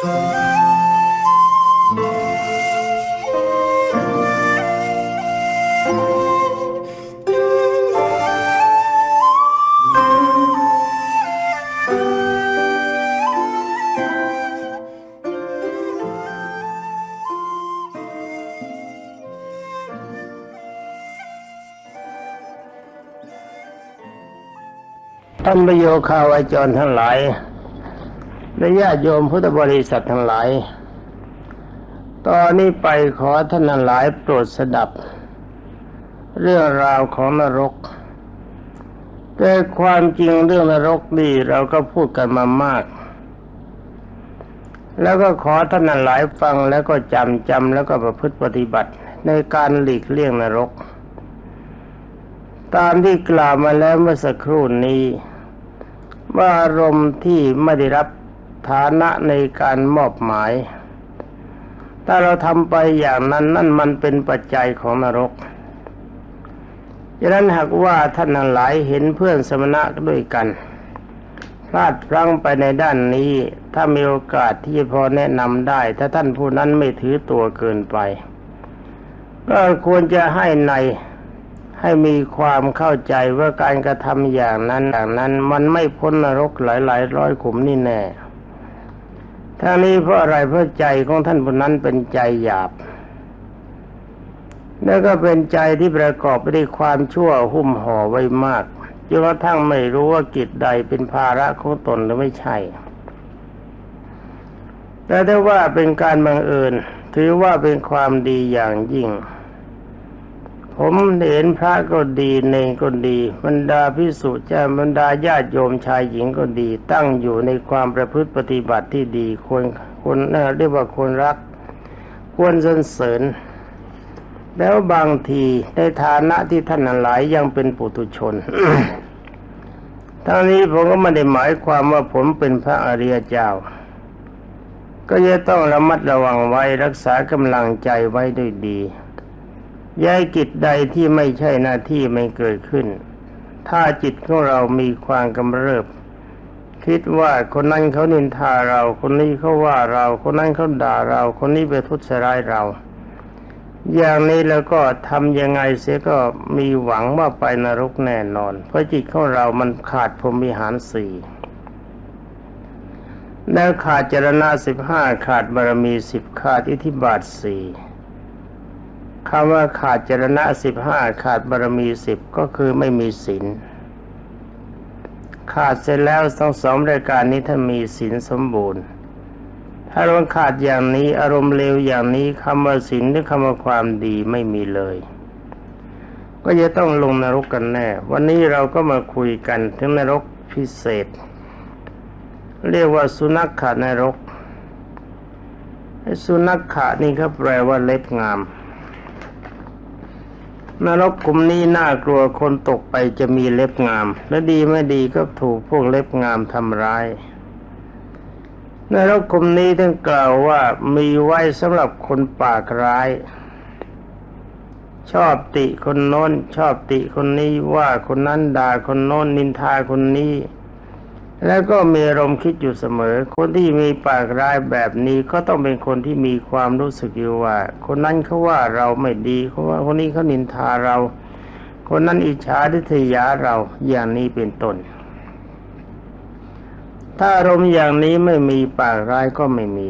ท่านประโยคาวาจรทั้งหลาย และญาติโยมพุทธบริษัททั้งหลาย ตอนนี้ไปขอท่านหลายโปรดสดับ เรื่องราวของนรก แต่ความจริงเรื่องนรกนี่เราก็พูดกันมามาก แล้วก็ขอท่านหลายฟังแล้วก็จำจำแล้วก็ประพฤติปฏิบัติในการหลีกเลี่ยงนรก ตามที่กล่าวมาแล้วเมื่อสักครู่นี้ ว่าอารมณ์ที่ไม่ได้รับ ฐานะในการมอบหมาย ถ้าเราทำไปอย่างนั้นนั่นมันเป็นปัจจัยของนรกดังนั้นหากว่าท่านหลายเห็นเพื่อนสมณะด้วยกัน พลาดพลั้งไปในด้านนี้ ถ้ามีโอกาสที่พอแนะนำได้ ถ้าท่านผู้นั้นไม่ถือตัวเกินไป ก็ควรจะให้ในให้มีความเข้าใจว่าการกระทำอย่างนั้นอย่างนั้น มันไม่พ้นนรกหลายหลายร้อยขุมนี่แน่ ทั้งนี้เพราะอะไรเพราะใจของท่านผู้นั้นเป็นใจหยาบ แล้วก็เป็นใจที่ประกอบไปด้วยความชั่วหุ้มห่อไว้มากจนกระทั่งไม่รู้ว่ากิจใดเป็นภาระของตนหรือไม่ใช่ แต่ถ้าว่าเป็นการบังเอิญ ถือว่าเป็นความดีอย่างยิ่ง ผมเห็นพระก็ดีเนงก็ดีบรรดาพิสุเจ้าบรรดาญาติโยมชายหญิงก็ดี ตั้งอยู่ในความประพฤติปฏิบัติที่ดีควรควรเรียกว่าควรรัก ควรสรรเสริญ แล้วบางทีในฐานะที่ท่านหลายยังเป็นปุถุชนทั้งนี้ผมก็ไม่ได้หมายความว่าผมเป็นพระอริยเจ้า ก็จะต้องระมัดระวังไว้รักษากำลังใจไว้ด้วยดี ย้ายกิจใดที่ไม่ใช่หน้าที่ไม่เกิดขึ้น ถ้าจิตของเรามีความกำเริบ คิดว่าคนนั้นเขานินทาเรา คนนี้เขาว่าเรา คนนั้นเขาด่าเรา คนนี้ไปทุจร้ายเรา อย่างนี้แล้วก็ทำยังไงเสียก็มีหวังว่าไปนรกแน่นอน เพราะจิตของเรามันขาดพรหมิหารสี่แล้วขาดจรณะสิบห้าขาดบารมีสิบขาดอิทธิบาทสี่ คำว่าขาดจรณะสิบห้าขาดบารมีสิบก็คือไม่มีศีลขาดเสร็จแล้วทั้งสองรายการนี้ถ้ามีศีลสมบูรณ์ ถ้าเราขาดอย่างนี้อารมณ์เลวอย่างนี้คำว่าศีลหรือคำว่าความดีไม่มีเลย ก็จะต้องลงนรกกันแน่ วันนี้เราก็มาคุยกันถึงนรกพิเศษ เรียกว่าสุนัขขานรกสุนัขขานี่ก็แปลว่าเล็บงาม นรกกลุ่มนี้น่ากลัวคนตกไปจะมีเล็บงาม และดีไม่ดีก็ถูกพวกเล็บงามทำร้ายนรกกลุ่มนี้ท่านกล่าวว่ามีไว้สำหรับคนปากร้าย ชอบติคนโน้น ชอบติคนนี้ว่าคนนั้นด่าคนโน้นนินทาคนนี้ แล้วก็มีอารมณ์คิดอยู่เสมอ คนที่มีปากร้ายแบบนี้ก็ต้องเป็นคนที่มีความรู้สึกอยู่ว่า คนนั้นเขาว่าเราไม่ดีเขาว่าคนนี้เขานินทาเรา คนนั้นอิจฉาทิษยาเราอย่างนี้เป็นต้น ถ้าอารมณ์อย่างนี้ไม่มีปากร้ายก็ไม่มี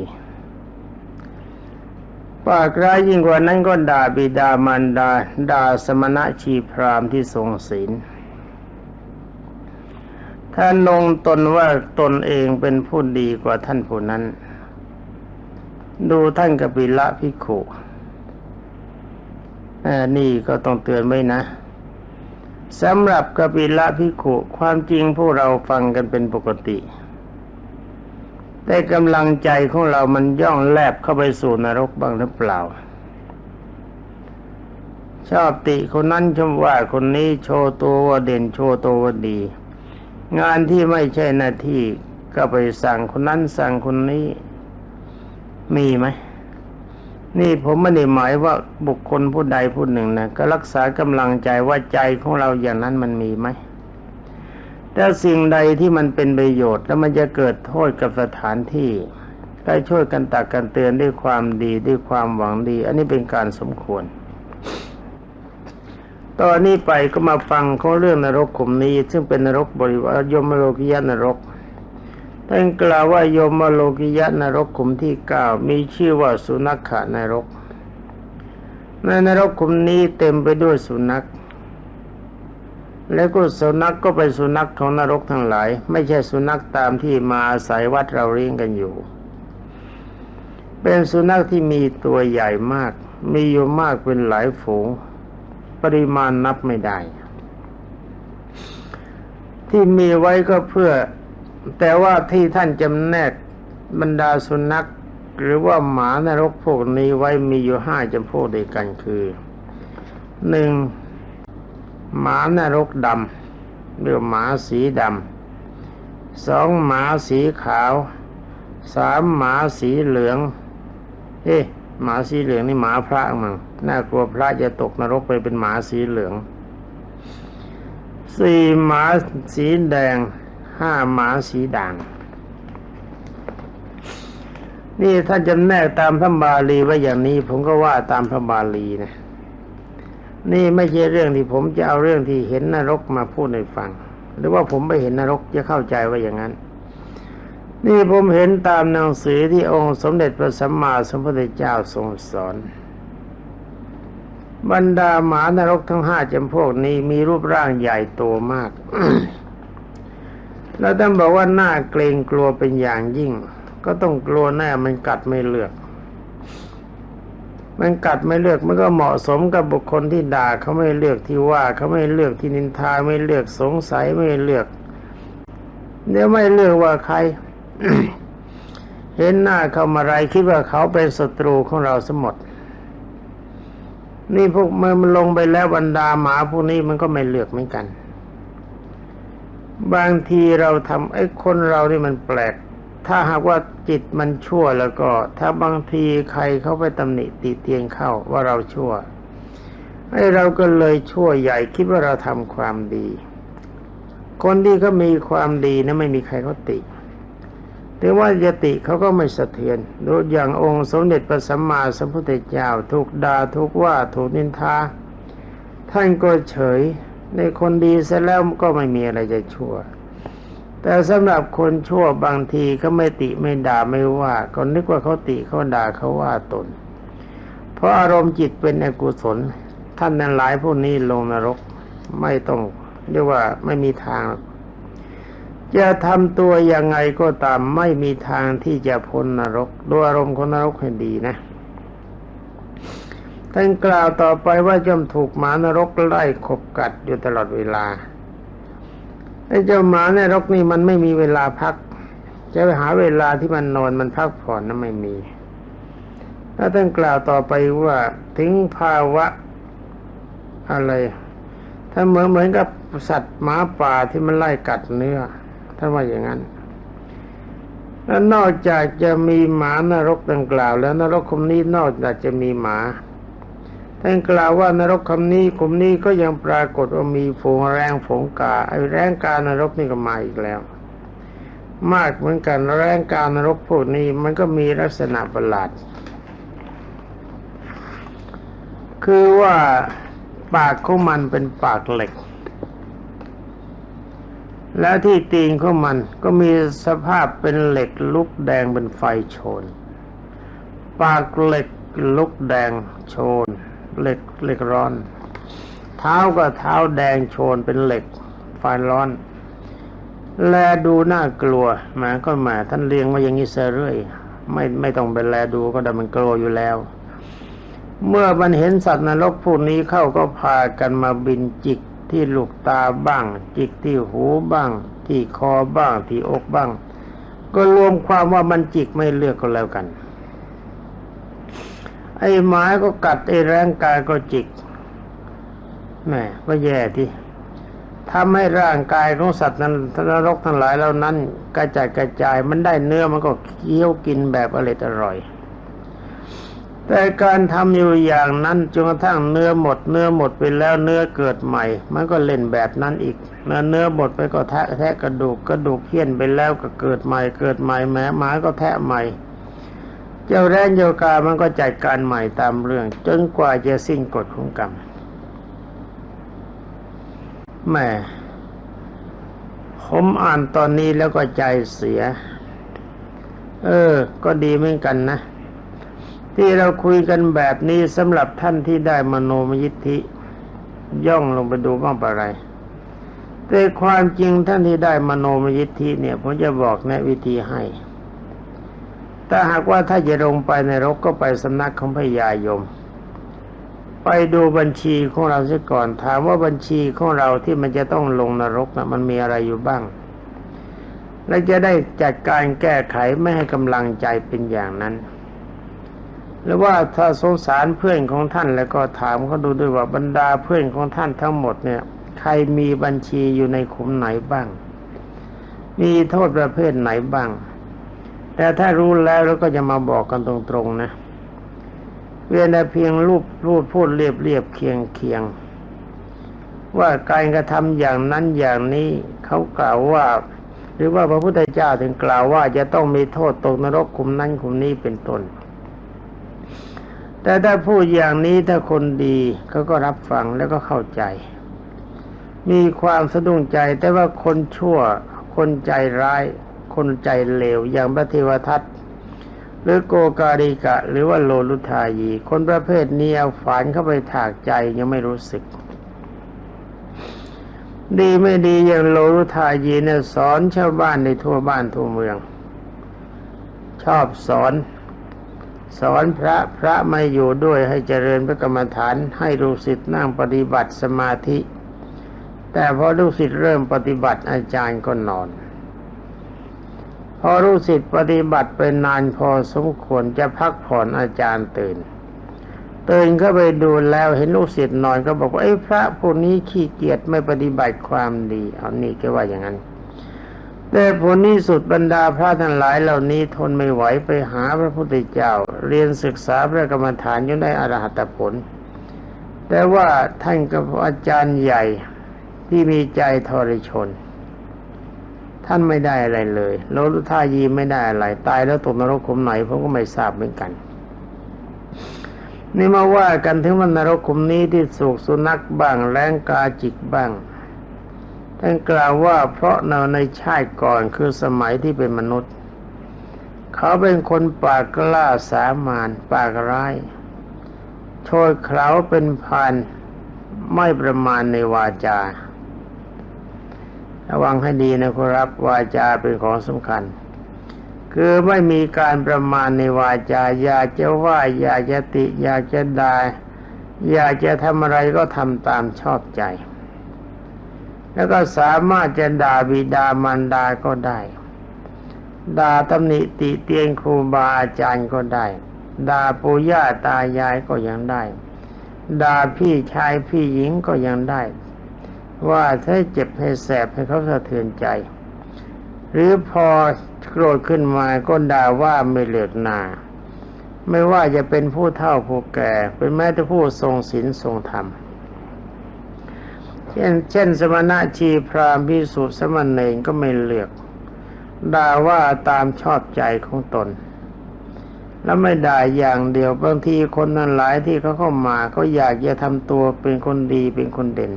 ปากร้ายยิ่งกว่านั้นก็ด่าบิดามารดาด่าสมณะชีพรามที่ทรงศีล ถ้านงตนว่าตนเองเป็นผู้ดีกว่าท่านผู้นั้น ดูท่านกบิละพิโขนี่ก็ต้องเตือนไว้นะสำหรับกบิละพิโขความจริงพวกเราฟังกันเป็นปกติ แต่กำลังใจของเรามันย่องแลบเข้าไปสู่นรกบ้างหรือเปล่าชอบติคนนั้นชมว่าคนนี้โชว์ตัวว่าเด่นโชว์ตัวว่าดี งานที่ไม่ใช่หน้าที่ก็ไปสั่งคนนั้นสั่งคนนี้ มีไหมนี่ผมไม่ได้หมายว่าบุคคลผู้ใดผู้หนึ่งนะก็รักษากำลังใจว่าใจของเราอย่างนั้นมันมีไหมแต่สิ่งใดที่มันเป็นประโยชน์แล้วมันจะเกิดโทษกับสถานที่ได้ช่วยกันตักกันเตือนด้วยความดีด้วยความหวังดี อันนี้เป็นการสมควร ตอนนี้ไปก็มาฟังเขาเรื่องนรกขุมนี้ ซึ่งเป็นนรกบริวารยมโลกิยนรกท่านกล่าวว่ายมโลกิยนรกขุมที่เก้ามีชื่อว่าสุนัขขานรก ในนรกขุมนี้เต็มไปด้วยสุนัข แล้วก็สุนัขกก็เป็นสุนัขของนรกทั้งหลาย ไม่ใช่สุนัขตามที่มาอาศัยวัดเราเลี้ยงกันอยู่ เป็นสุนัขที่มีตัวใหญ่มาก มีอยู่มากเป็นหลายฝูง ปริมาณนับไม่ได้ ที่มีไว้ก็เพื่อ แต่ว่าที่ท่านจำแนกบรรดาสุนัข หรือว่าหมานรกพวกนี้ไว้มีอยู่ห้าจำพวกเด้วยกันคือหนึ่งหมานรกดำเรียกหมาสีดำสองหมาสีขาวสามหมาสีเหลือง เอ๊ะ หมาสีเหลืองนี่หมาพระมั้งน่ากลัวพระจะตกนรกไปเป็นหมาสีเหลืองสี่หมาสีแดงห้าหมาสีด่างนี่ถ้าจำแนกตามพระบาลีไว้อย่างนี้ ผมก็ว่าตามพระบาลีนะ นี่ไม่ใช่เรื่องที่ผมจะเอาเรื่องที่เห็นนรกมาพูดให้ฟัง หรือว่าผมไปเห็นนรกจะเข้าใจว่าอย่างนั้น นี่ผมเห็นตามหนังสือที่องค์สมเด็จพระสัมมาสัมพุทธเจ้าทรงสอน บรรดาหมานรกทั้งห้าจำพวกนี้มีรูปร่างใหญ่โตมาก แล้วท่านบอกว่าหน่าเกรงกลัวเป็นอย่างยิ่ง ก็ต้องกลัวแน่มันกัดไม่เลือก มันกัดไม่เลือกมันก็เหมาะสมกับบุคคลที่ด่าเขาไม่เลือกที่ว่าเขาไม่เลือกที่นินทาไม่เลือกสงสัยไม่เลือกเดี๋ยวไม่เลือกว่าใคร เห็นหน้าเขามาไรคิดว่าเขาเป็นศัตรูของเราสมหมด นี่พวกมันลงไปแล้วบรรดาหมาพวกนี้มันก็ไม่เลือกเหมือนกัน บางทีเราทำไอ้คนเรานี่มันแปลก ถ้าหากว่าจิตมันชั่วแล้วก็ ถ้าบางทีใครเขาไปตำหนิติเตียนเข้าว่าเราชั่วไอ้เราก็เลยชั่วใหญ่คิดว่าเราทำความดี คนที่เขามีความดีนะไม่มีใครเขาติ ถึงว่าจะติเขาก็ไม่สะเทือนดูอย่างองค์สมเด็จพระสัมมาสัมพุทธเจ้าถูกด่าถูกว่าถูกนินทา ท่านก็เฉย ในคนดีเสร็จแล้วก็ไม่มีอะไรจะชั่ว แต่สำหรับคนชั่วบางทีเขาไม่ติไม่ด่าไม่ว่า ก็นึกว่าเขาติเขาด่าเขาว่าตน เพราะอารมณ์จิตเป็นอกุศล ท่านนั้นหลายพวกนี้ลงนรกไม่ต้องเรียกว่าไม่มีทาง จะทำตัวยังไงก็ตามไม่มีทางที่จะพ้นนรกดูอารมณ์ของนรกให้ดีนะท่านกล่าวต่อไปว่าย่อมถูกหมานรกไล่ขบกัดอยู่ตลอดเวลาไอ้เจ้าหมาในนรกนี่มันไม่มีเวลาพัก จะไปหาเวลาที่มันนอนมันพักผ่อนนั้นไม่มีแล้วท่านกล่าวต่อไปว่าถึงภาวะอะไร ถ้าเหมือนเหมือนกับสัตว์หมาป่าที่มันไล่กัดเนื้อ ท่านว่าอย่างนั้นแล้วนอกจากจะมีหมานรกดังกล่าว แล้วนรกคมนี้นอกจากจะมีหมาท่านกล่าวว่านรกคำนี้คุมนี้ก็ยังปรากฏว่ามีฝูงแรงฝูงกาไอ้แรงกานรกนี่ก็มาอีกแล้ว มากเหมือนกันแรงกานรกพวกนี้มันก็มีลักษณะประหลาด คือว่าปากของมันเป็นปากเหล็ก แล้วที่ตีนของมันก็มีสภาพเป็นเหล็กลุกแดงเป็นไฟโชน ปากเหล็กลุกแดงโชน เหล็กเหล็กร้อน เท้าก็เท้าแดงโชนเป็นเหล็ก ไฟร้อน แลดูน่ากลัวแหมาก็แหมาท่านเลี้ยงมาอย่างนี้เสเรื่อย ไม่ไม่ต้องไปแลดูก็ได้มันกลัวอยู่แล้ว เมื่อมันเห็นสัตว์นรกพวกนี้เข้าก็พากันมาบินจิก ที่ลูกตาบ้าง จิกที่หูบ้าง ที่คอบ้างที่อกบ้าง ก็รวมความว่ามันจิกไม่เลือกก็แล้วกัน ไอ้ไม้ก็กัดไอ้แรงกายก็จิกแหม่ก็แย่ที่ทำให้ร่างกายของสัตว์นั้นนรกทั้งหลายเหล่านั้น กระจายกระจายมันได้เนื้อมันก็เคี้ยวกินแบบอร่อยอร่อย แต่การทำอยู่อย่างนั้นจนกระทั่งเนื้อหมดเนื้อหมดไปแล้วเนื้อเกิดใหม่ มันก็เล่นแบบนั้นอีกเนื้อเนื้อหมดไปก็แทะแทะกระดูกกระดูกเคี้ยนไปแล้วก็เกิดใหม่เกิดใหม่แม้หมาก็แทะใหม่ เจ้าแรงโยกามันก็จัดการใหม่ตามเรื่อง จนกว่าจะสิ้นกฎของกรรมแม่ผมอ่านตอนนี้แล้วก็ใจเสีย เออ ก็ดีเหมือนกันนะ ที่เราคุยกันแบบนี้สำหรับท่านที่ได้มโนมยิทธิย่องลงไปดูบ้างปะไร แต่ความจริงท่านที่ได้มโนมยิทธิเนี่ยผมจะบอกแนะวิธีให้ถ้าหากว่าถ้าจะลงไปในรกก็ไปสำนักของพญายม ไปดูบัญชีของเราเสียก่อน ถามว่าบัญชีของเราที่มันจะต้องลงนรกนะมันมีอะไรอยู่บ้าง และจะได้จัดการแก้ไขไม่ให้กำลังใจเป็นอย่างนั้น หรือว่าถ้าสงสารเพื่อนของท่านแล้วก็ถามเขาดูด้วยว่าบรรดาเพื่อนของท่านทั้งหมดเนี่ย ใครมีบัญชีอยู่ในขุมไหนบ้าง มีโทษประเภทไหนบ้าง แต่ถ้ารู้แล้วแล้วก็จะมาบอกกันตรงๆนะเวียนแต่เพียงรูปรูปพูดเรียบเรียบเคียงเคียงว่าการกระทำอย่างนั้นอย่างนี้เขากล่าวว่า หรือว่าพระพุทธเจ้าถึงกล่าวว่าจะต้องมีโทษตกนรกคุมนั้นคุมนี้เป็นต้น แต่ถ้าพูดอย่างนี้ถ้าคนดีเขาก็รับฟังแล้วก็เข้าใจ มีความสะดุ้งใจแต่ว่าคนชั่ว คนใจร้าย คนใจเลวอย่างพระเทวทัตหรือโกการิกะ หรือว่าโลลุทายี คนประเภทนี้เอาฝานเข้าไปถากใจยังไม่รู้สึก ดีไม่ดีอย่างโลลุทายีเนี่ยสอนชาวบ้านในทั่วบ้านทั่วเมือง ชอบสอน สอนพระพระไม่อยู่ด้วยให้เจริญพระกรรมฐานให้ลูกศิษย์นั่งปฏิบัติสมาธิ แต่พอลูกศิษย์เริ่มปฏิบัติอาจารย์ก็นอน พอรู้สิทธิปฏิบัติเป็นนานพอสมควรจะพักผ่อนอาจารย์ตื่นตื่นก็ไปดูแล้วเห็นลูกศิษย์นอนก็บอกว่าไอ้พระพวกนี้ขี้เกียจไม่ปฏิบัติความดีเอานี่ก็ว่าอย่างนั้น แต่ผลนี้สุดบรรดาพระทั้งหลายเหล่านี้ทนไม่ไหวไปหาพระพุทธเจ้า เรียนศึกษาพระกรรมฐานจนได้อรหัตผล แต่ว่าท่านกับอาจารย์ใหญ่ที่มีใจทรชน ท่านไม่ได้อะไรเลยโลลุทายีไม่ได้อะไร ตายแล้วตกนรกขุมไหนผมก็ไม่ทราบเหมือนกันนี่มาว่ากันถึงวันนรกขุมนี้ที่สุกสุนัขบ้างแรงกาจิกบ้าง ท่านกล่าวว่าเพราะเราในชาติก่อนคือสมัยที่เป็นมนุษย์ เขาเป็นคนปากกล้าสามานปากร้ายโชยเขาเป็นพันไม่ประมาณในวาจา ระวังให้ดีนะครับวาจาเป็นของสำคัญ คือไม่มีการประมาณในวาจา อยากจะว่าอยากจะติ อยากจะดา่าอยากจะทำอะไรก็ทำตามชอบใจ แล้วก็สามารถจะด่าบิดามารดาก็ได้ ด่าตำหนิติเตียนครูบาอาจารย์ก็ได้ ด่าปู่ย่าตายายก็ยังได้ ด่าพี่ชายพี่หญิงก็ยังได้ ว่าถ้าเจ็บให้แสบให้เขาสะเทือนใจ หรือพอโกรธขึ้นมาก็ด่าว่าไม่เหลือหนาไม่ว่าจะเป็นผู้เฒ่าผู้แก่ เป็นแม้แต่ผู้ทรงศีลทรงธรรม เช่นเช่น สมณะชีพรามพิสุสมณเณรก็ไม่เลือกด่าว่าตามชอบใจของตน แล้วไม่ด่าอย่างเดียวบางทีคนนั้นหลายที่เขาเข้ามาเขาอยากจะทำตัวเป็นคนดีเป็นคนเด่น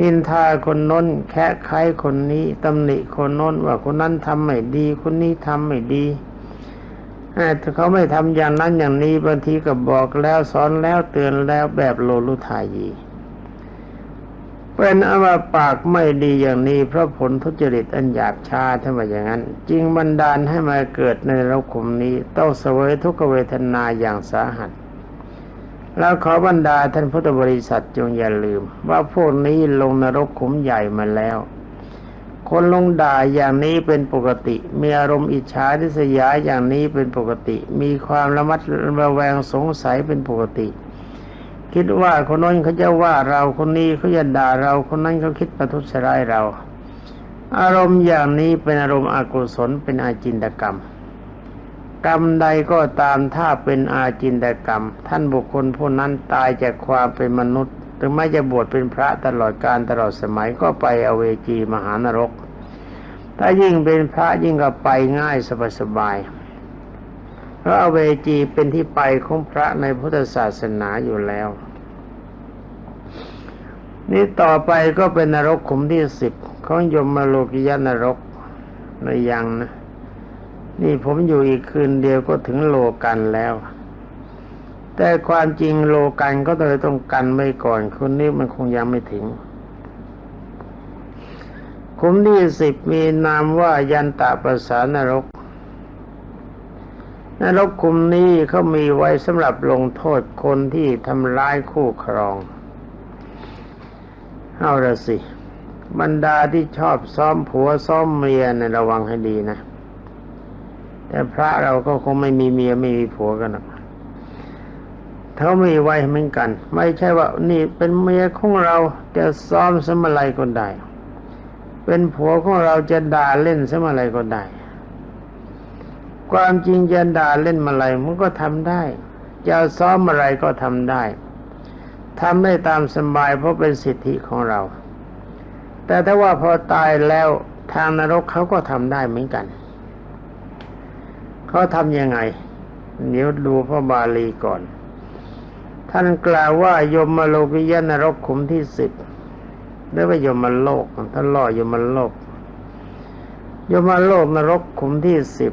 นินทาคนน้นแค่ใครคนนี้ตำหนิคนน้นว่าคนนั้นทำไม่ดี คนนี้ทำไม่ดีถ้าเขาไม่ทำอย่างนั้นอย่างนี้บางทีก็บอกแล้วสอนแล้วเตือนแล้วแบบโลลุทายี เป็นอว่าปากไม่ดีอย่างนี้เพราะผลทุจริตอันหยาบช้าถ้ามอย่างนั้น จึงบันดาลให้มาเกิดในโลกขุมนี้ ต้องเสวยทุกเวทนาอย่างสาหัสแล้วขอบรรดาท่านพุทธบริษัทจงอย่าลืม ว่าพวกนี้ลงนรกขุมใหญ่มาแล้ว คนลงด่าอย่างนี้เป็นปกติ มีอารมณ์อิจฉาทิษยาอย่างนี้เป็นปกติ มีความระมัดระแวงสงสัยเป็นปกติ คิดว่าคนนั้นเขาจะว่าเราคนนี้เขาจะด่าเราคนนั้นเขาคิดประทุษร้ายเรา อารมณ์อย่างนี้เป็นอารมณ์อกุศลเป็นอาจินตกรรม กรรมใดก็ตามถ้าเป็นอาจินตกรรม ท่านบุคคลผู้นั้นตายจากความเป็นมนุษย์ถึงไม่จะบวชเป็นพระตลอดการตลอดสมัยก็ไปอเวจีมหานรก ถ้ายิ่งเป็นพระยิ่งก็ไปง่ายสบายๆเพราะอเวจีเป็นที่ไปของพระในพุทธศาสนาอยู่แล้ว นี่ต่อไปก็เป็นนรกขุมที่สิบของยมมาโลกิยานรกในยังนะนี่ผมอยู่อีกคืนเดียวก็ถึงโลกันแล้ว แต่ความจริงโลกันก็เลยต้องกันไว้ก่อนคนนี้มันคงยังไม่ถึงขุมที่สิบมีนามว่ายันตะประสานรก นรกขุมนี้เขามีไว้สำหรับลงโทษคนที่ทำร้ายคู่ครอง เอาละสิ บรรดาที่ชอบซ้อมผัวซ้อมเมียในะระวังให้ดีนะ แต่พระเราก็คงไม่มีเมียไม่มีผัวกันหรอกเขาไมีไว้เหมือนกัน ไม่ใช่ว่านี่เป็นเมียของเราจะซ้อมสมัยไรก็ได้ เป็นผัวของเราจะด่าเล่นสมัยไรก็ได้ ความจริงจะด่าเล่นมาอะไรมันก็ทำได้จะซ้อมอะไรก็ทำได้ ทำได้ตามสบายเพราะเป็นสิทธิของเรา แต่ถ้าว่าพอตายแล้วทางนรกเขาก็ทำได้เหมือนกัน เขาทำยังไง เดี๋ยวดูพระบาลีก่อน ท่านกล่าวว่ายมมาโลกิยนรกขุมที่สิบหรือว่ายมมาโลกท่านล่อยมมาโลกยมมาโลกนรกขุมที่สิบ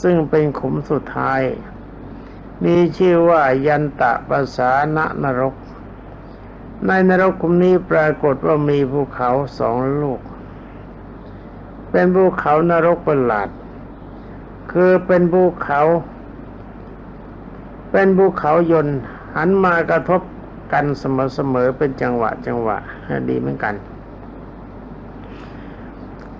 ซึ่งเป็นขุมสุดท้าย มีชื่อว่ายันตะภาษาณนรก ในนรกขุมนี้ปรากฏว่ามีภูเขาสองลูก เป็นภูเขานรกประหลาด คือเป็นภูเขา เป็นภูเขายน์หันมากระทบกันเสมอๆเป็นจังหวะจังหวะดีเหมือนกัน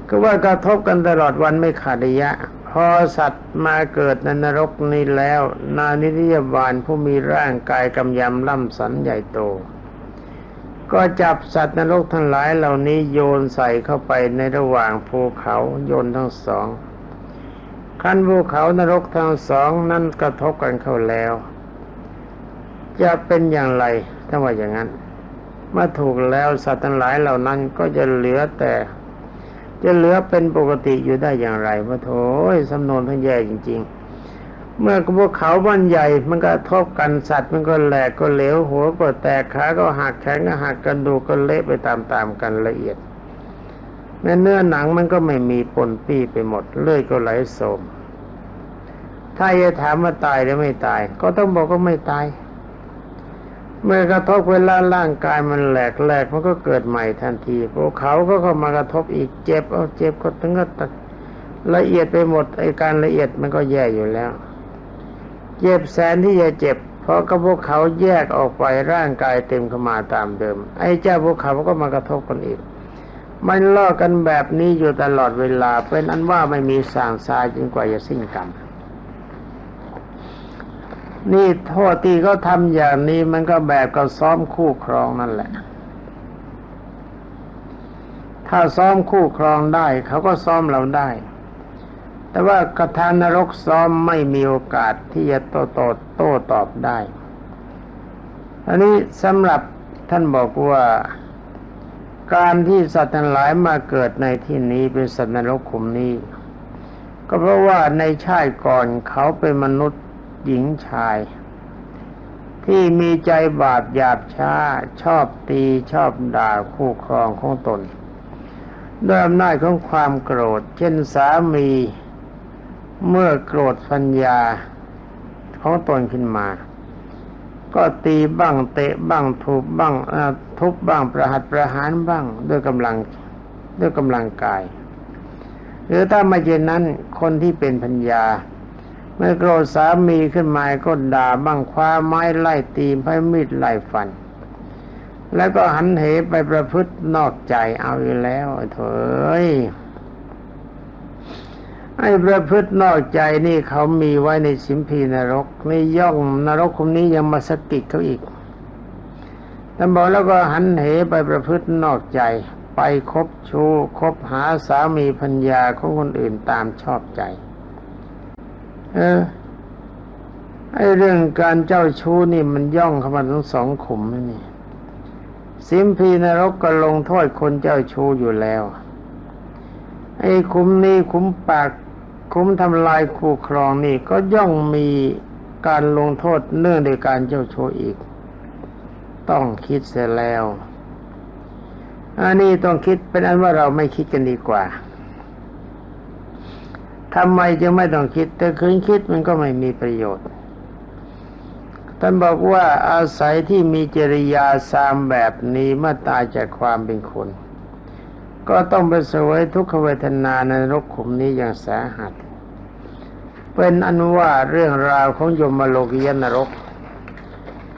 ก็ว่ากระทบกันตลอดวันไม่ขาดระยะ พอสัตว์มาเกิดในนรกนี้แล้ว นานิทยบาลผู้มีร่างกายกำยำล่ำสันใหญ่โต ก็จับสัตว์นรกทั้งหลายเหล่านี้โยนใส่เข้าไปในระหว่างภูเขาโยนทั้งสองขั้นภูเขานรกทั้งสองนั้นกระทบกันเข้าแล้ว จะเป็นอย่างไรถ้าว่าอย่างนั้นเมื่อถูกแล้วสัตว์ทั้งหลายเหล่านั้นก็จะเหลือแต่ จะเหลือเป็นปกติอยู่ได้อย่างไรพระโถสำนวนทั้งแย่จริง ๆ เมื่อภูเขาบ้านใหญ่มันก็ทบกันสัตว์มันก็แหลกก็เหลวหัวก็แตกขาก็หักแขนก็หักกระดูกก็เละไปตามๆกันละเอียดแม้เนื้อหนังมันก็ไม่มีปนปี้ไปหมดเลือดก็ไหลโสมถ้าจะถามว่าตายหรือไม่ตาย ก็ต้องบอกว่าไม่ตาย เมื่อกระทบเวลาร่างกายมันแหลกแหลกมันก็เกิดใหม่ทันทีพวกเขาก็เข้ามากระทบอีกเจ็บเอาเจ็บก็ถึงก็ตัดละเอียดไปหมดไอการละเอียดมันก็แย่อยู่แล้ว เจ็บแสนที่จะเจ็บ เพราะก็พวกเขาแยกออกไปร่างกายเต็มเข้ามาตามเดิม ไอ้เจ้าพวกเขาก็มากระทบกันอีกมันล่อกันแบบนี้อยู่ตลอดเวลาเป็นอันว่าไม่มีสางซายจนกว่าจะสิ้นกรรม นี่โทษที่เขาทำอย่างนี้มันก็แบบกับซ้อมคู่ครองนั่นแหละ ถ้าซ้อมคู่ครองได้ เขาก็ซ้อมเราได้ แต่ว่ากระทานนรกซ้อมไม่มีโอกาสที่จะโต้ตโต้ตอบได้ อันนี้สำหรับท่านบอกว่าการที่สัตว์ทั้งหลายมาเกิดในที่นี้เป็นสัตว์นรกขุมนี้ ก็เพราะว่าในชาติก่อนเขาเป็นมนุษย์ หญิงชาย ที่มีใจบาปหยาบช้า ชอบตีชอบด่าคู่ครองของตนด้วยอำนาจของความโกรธ เช่นสามีเมื่อโกรธพัญญาของตนขึ้นมา ก็ตีบ้างเตะบ้างทุบบ้างทุบบ้างประหัตประหารบ้างด้วยกำลังด้วยกำลังกาย หรือถ้าไม่เช่นนั้นคนที่เป็นพัญญา เมื่อโกรธสามีขึ้นมาก็ด่าบ้างคว้าไม้ไล่ตีไม้มีดไล่ฟัน แล้วก็หันเหไปประพฤตินอกใจเอาอยู่แล้วเถอยไอ้ประพฤตินอกใจนี่เขามีไว้ในสิมพีนรกนี่ย่องนรกคุมนี้ยังมาสกิดเขาอีกท่านบอกแล้วก็หันเหไปประพฤตินอกใจ ไปคบชู้คบหาสามีพัญญาของคนอื่นตามชอบใจ เออไอเรื่องการเจ้าชู้นี่มันย่องเข้ามาทั้งสองขุมนี่สิมพีนรกก็ลงโทษคนเจ้าชู้อยู่แล้ว ไอ้คุ้มนี้คุ้มปากคุ้มทำลายคู่ครองนี่ก็ย่อมมีการลงโทษเนื่องในการเจ้าชว์อีก ต้องคิดเสียแล้ว อันนี้ต้องคิดเป็นอันว่าเราไม่คิดกันดีกว่า ทำไมจึงไม่ต้องคิด แต่คืนคิดมันก็ไม่มีประโยชน์ท่านบอกว่าอาศัยที่มีจริยาสามแบบนี้เมื่อตายจากความเป็นคน ก็ต้องไปสวยทุกขเวทนาในนรกขุมนี้อย่างสาหัส เป็นอันว่าเรื่องราวของยมโลกียนรก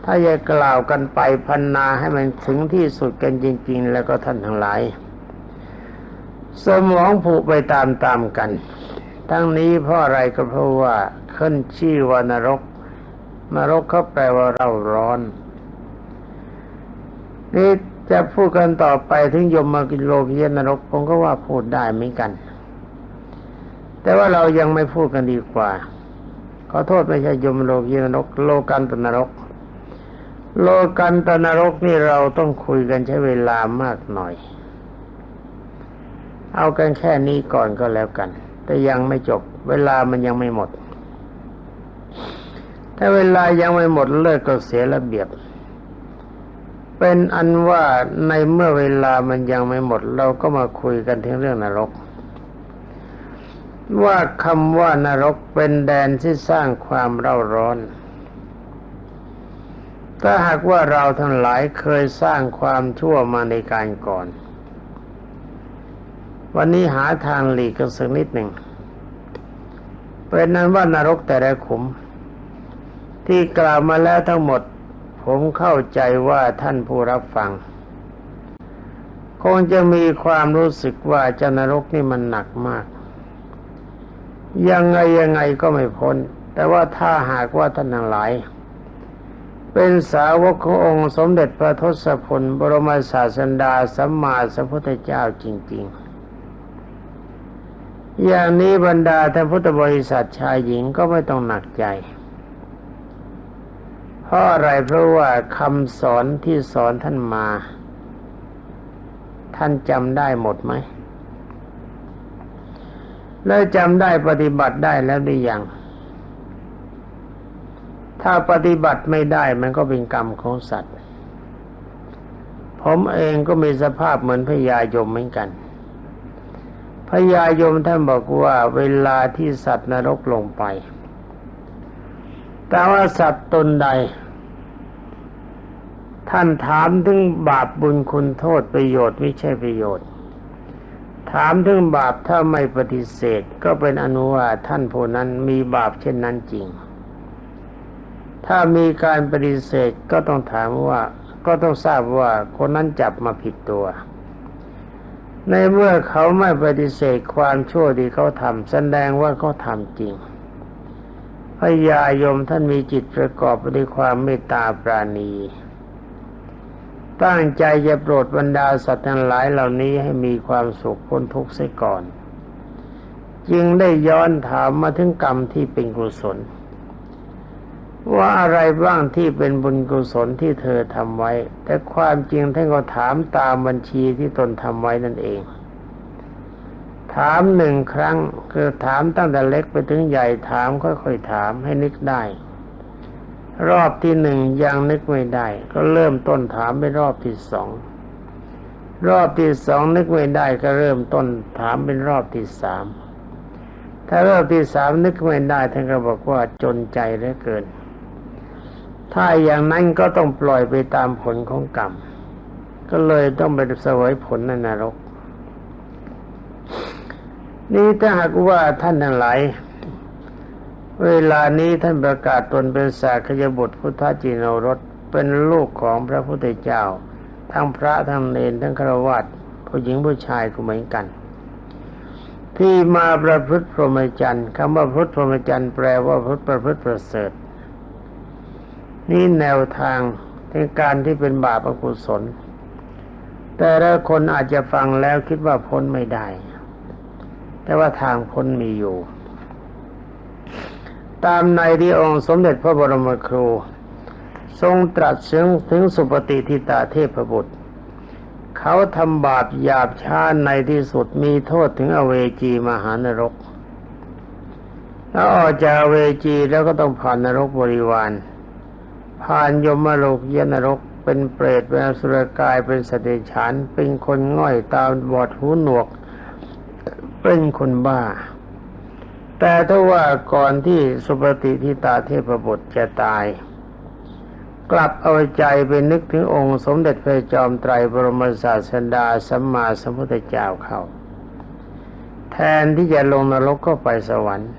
ถ้าจะกล่าวกันไปพันนาให้มันถึงที่สุดกันจริง ๆ แล้วก็ท่านทั้งหลาย สมองผูกไปตามๆกัน ทั้งนี้เพราะอะไรก็เพราะว่าขึ้นชื่อว่านรก นรกเขาแปลว่าเราร้อนนี่จะพูดกันต่อไปถึงยมมากิโลกิยนรกผมก็ว่าพูดได้เหมือนกัน แต่ว่าเรายังไม่พูดกันดีกว่า ขอโทษไม่ใช่ยมโลกิยนรก โลกันตนรก โลกันตนรกนี่เราต้องคุยกันใช้เวลามากหน่อย เอากันแค่นี้ก่อนก็แล้วกัน แต่ยังไม่จบ เวลามันยังไม่หมด ถ้าเวลายังไม่หมดเลิกก็เสียระเบียบ เป็นอันว่าในเมื่อเวลามันยังไม่หมด เราก็มาคุยกันถึงเรื่องนรก ว่าคำว่านรกเป็นแดนที่สร้างความเร่าร้อนถ้าหากว่าเราทั้งหลายเคยสร้างความชั่วมาในการก่อน วันนี้หาทางหลีกกันสักนิดหนึ่งเป็นนั้นว่านรกแต่ละขุม ที่กล่าวมาแล้วทั้งหมด ผมเข้าใจว่าท่านผู้รับฟัง คงจะมีความรู้สึกว่าเจานรกนี่มันหนักมาก ยังไงยังไงก็ไม่พ้น แต่ว่าถ้าหากว่าท่านทั้งหลาย เป็นสาวกขององค์สมเด็จพระทศพลบรมศาสดาสัมมาสัมพุทธเจ้าจริง ๆ อย่างนี้บรรดาท่านพุทธบริษัทชายหญิงก็ไม่ต้องหนักใจ เพราะอะไรเพราะว่าคำสอนที่สอนท่านมา ท่านจำได้หมดไหม แล้วจำได้ปฏิบัติได้แล้วหรือยัง ถ้าปฏิบัติไม่ได้มันก็เป็นกรรมของสัตว์ ผมเองก็มีสภาพเหมือนพญายมเหมือนกัน พญายมท่านบอกว่าเวลาที่สัตว์นรกลงไป แต่ว่าสัตว์ตนใด ท่านถามถึงบาปบุญคุณโทษประโยชน์ไม่ใช่ประโยชน์ ถามถึงบาปถ้าไม่ปฏิเสธ ก็เป็นอนุว่าท่านผู้นั้นมีบาปเช่นนั้นจริง ถ้ามีการปฏิเสธก็ต้องถามว่าก็ต้องทราบว่าคนนั้นจับมาผิดตัว ในเมื่อเขาไม่ปฏิเสธความชั่วที่เขาทำแสดงว่าเขาทำจริงพญายมท่านมีจิตประกอบไปด้วยความเมตตาปราณี ตั้งใจจะโปรดบรรดาสัตว์ทั้งหลายเหล่านี้ให้มีความสุขพ้นทุกข์เสียก่อน จึงได้ย้อนถามมาถึงกรรมที่เป็นกุศล ว่าอะไรบ้างที่เป็นบุญกุศลที่เธอทำไว้ แต่ความจริงท่านก็ถามตามบัญชีที่ตนทำไว้นั่นเอง ถามหนึ่งครั้งคือถามตั้งแต่เล็กไปถึงใหญ่ถามค่อยๆถามให้นึกได้ รอบที่หนึ่งยังนึกไม่ได้ ก็เริ่มต้นถามไปรอบที่สองรอบที่สองนึกไม่ได้ก็เริ่มต้นถามเป็นรอบที่สามถ้ารอบที่สามนึกไม่ได้ท่านก็บอกว่าจนใจเหลือเกิน ถ้าอย่างนั้นก็ต้องปล่อยไปตามผลของกรรม ก็เลยต้องไปเสวยผลในนรก นี่ถ้าหากว่าท่านทั้งหลายเวลานี้ท่านประกาศตนเป็นสากยบุตรพุทธจินรสเป็นลูกของพระพุทธเจ้า ทั้งพระทั้งเนรทั้งฆราวาสผู้หญิงผู้ชายก็เหมือนกัน ที่มาประพฤติพรหมจรรย์คำว่าพฤติพรหมจรรย์แปลว่าพฤติประพฤติประเสริฐ นี่แนวทางในการที่เป็นบาปอกุศล แต่ละคนอาจจะฟังแล้วคิดว่าพ้นไม่ได้ แต่ว่าทางพ้นมีอยู่ ตามในที่องค์สมเด็จพระบรมครู ทรงตรัสถึงถึงสุปฏิทิตาเทพบุตร เขาทำบาปหยาบช้าในที่สุดมีโทษถึงอเวจีมหานรก แล้วออกจากเวจีแล้วก็ต้องผ่านนรกบริวาร ผ่านยมโลกเยนรก เป็นเปรตเป็นอสุรกายเป็นสเดรัจฉาน เป็นคนง่อยตาบอดหูหนวก เป็นคนบ้า แต่ถ้าว่าก่อนที่สุปฏิทิตาเทพบุตรจะตาย กลับเอาใจไปนึกถึงองค์สมเด็จพระจอมไตรบรมศาสดาสัมมาสัมพุทธเจ้าเขา แทนที่จะลงนรกก็ไปสวรรค์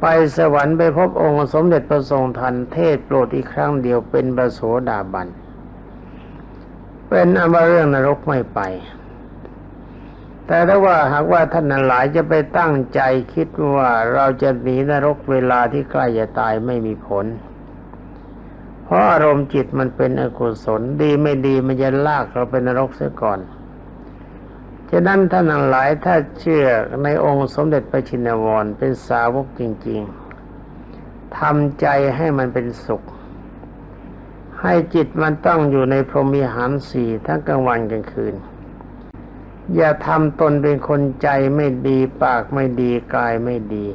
ไปสวรรค์ไปพบองค์สมเด็จพระทรงทันเทศโปรดอีกครั้งเดียวเป็นบโสดาบัน เป็นอมาเรื่องนรกไม่ไป แต่ถ้าว่าหากว่าท่านนั้นหลายจะไปตั้งใจคิดว่าเราจะหนีนรกเวลาที่ใกล้จะตายไม่มีผล เพราะอารมณ์จิตมันเป็นอกุศลดีไม่ดีมันจะลากเราไปนรกเสียก่อน ฉะนั้นท่านหลายถ้าเชื่อในองค์สมเด็จพระชินวรเป็นสาวกจริง ๆทำใจให้มันเป็นสุข ให้จิตมันต้องอยู่ในพรหมิหารสี่ทั้งกลางวันกลางคืน อย่าทำตนเป็นคนใจไม่ดีปากไม่ดีกายไม่ดี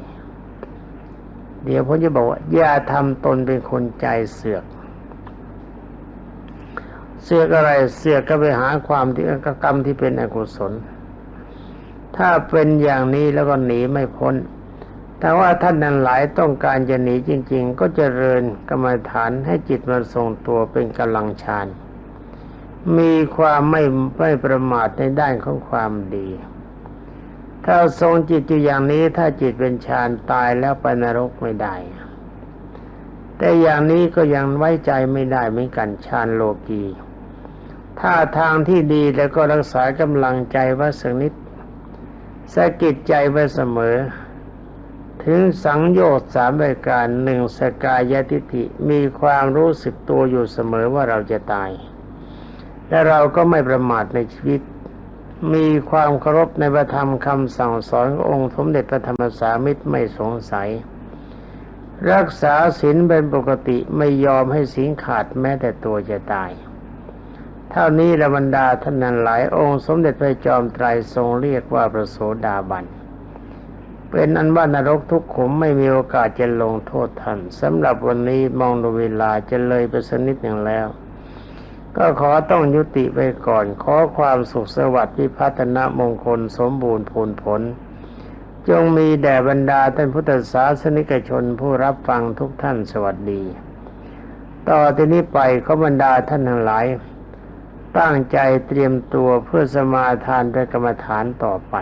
เดี๋ยวผมจะบอกว่าอย่าทำตนเป็นคนใจเสือก เสือกอะไรเสือกก็ไปหาความที่กรรมที่เป็นอกุศล ถ้าเป็นอย่างนี้แล้วก็หนีไม่พ้น แต่ว่าท่านนั้นหลายต้องการจะหนีจริง ๆ ก็จเจริญกรรมฐานให้จิตมันทรงตัวเป็นกำลังฌานมีความไม่ไม่ประมาทในด้านของความดี ถ้าทรงจิตอยู่อย่างนี้ถ้าจิตเป็นฌานตายแล้วไปนรกไม่ได้ แต่อย่างนี้ก็ยังไว้ใจไม่ได้เหมือนกันฌานโลกี ถ้าทางที่ดีแล้วก็รักษากำลังใจไว้สักนิดสะกิดใจไว้เสมอ ถึงสังโยชน์สามรายการหนึ่งสกายทิฏฐิมีความรู้สึกตัวอยู่เสมอว่าเราจะตาย และเราก็ไม่ประมาทในชีวิต มีความเคารพในพระธรรมคำสั่งสอนขององค์สมเด็จพระธรรมสามิตรไม่สงสัย รักษาศีลเป็นปกติไม่ยอมให้ศีลขาดแม้แต่ตัวจะตาย เท่านี้ละบรรดาท่านนั้นหลายองค์สมเด็จพระจอมไตรทรงเรียกว่าประโสดาบันเป็นอันว่านรกทุกขุมไม่มีโอกาสจะลงโทษท่านสำหรับวันนี้มองดูเวลาจะเลยไปสักนิดหนึ่งแล้ว ก็ขอต้องยุติไปก่อน ขอความสุขสวัสดิ์พิพัฒนมงคลสมบูรณ์ผลผล จงมีแด่บรรดาท่านพุทธศาสนิกชนผู้รับฟังทุกท่านสวัสดี ต่อที่นี้ไปขอบรรดาท่านทั้งหลาย ตั้งใจเตรียมตัวเพื่อสมาทานพระกรรมฐานต่อไป